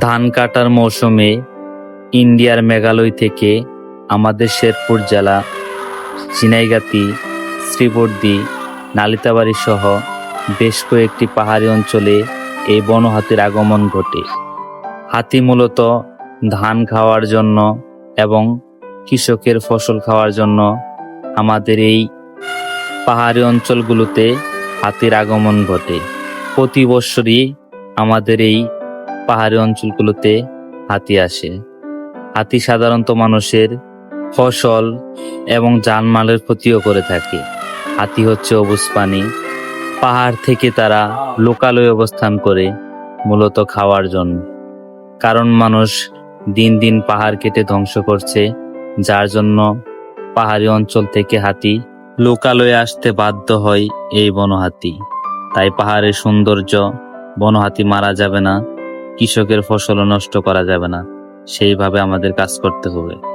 ধান কাটার মৌসুমে ইন্ডিয়ার মেঘালয় থেকে আমাদের শেরপুর জেলা চিনাইগাতি শ্রীবর্দী, নালিতাবাড়ি সহ বেশ কয়েকটি পাহাড়ি অঞ্চলে এই বনহাতির আগমন ঘটে। হাতি মূলত ধান খাওয়ার জন্য এবং কৃষকের ফসল খাওয়ার জন্য আমাদের এই পাহাড়ি অঞ্চলগুলোতে হাতির আগমন ঘটে। প্রতি বৎসরই আমাদের এই পাহাড়ি অঞ্চলগুলোতে হাতি আসে। হাতি সাধারণত মানুষের ফসল এবং জানমালের ক্ষতিও করে থাকে। হাতি হচ্ছে অবুজ প্রাণী। পাহাড় থেকে তারা লোকালয়ে অবস্থান করে মূলত খাওয়ার জন্য। কারণ মানুষ দিন দিন পাহাড় কেটে ধ্বংস করছে, যার জন্য পাহাড়ি অঞ্চল থেকে হাতি লোকালয়ে আসতে বাধ্য হয় এই বনহাতি। তাই পাহাড়ের সৌন্দর্য বনহাতি মারা যাবে না। কৃষকের ফসল নষ্ট করা যাবে না। সেইভাবে আমাদের কাজ করতে হবে।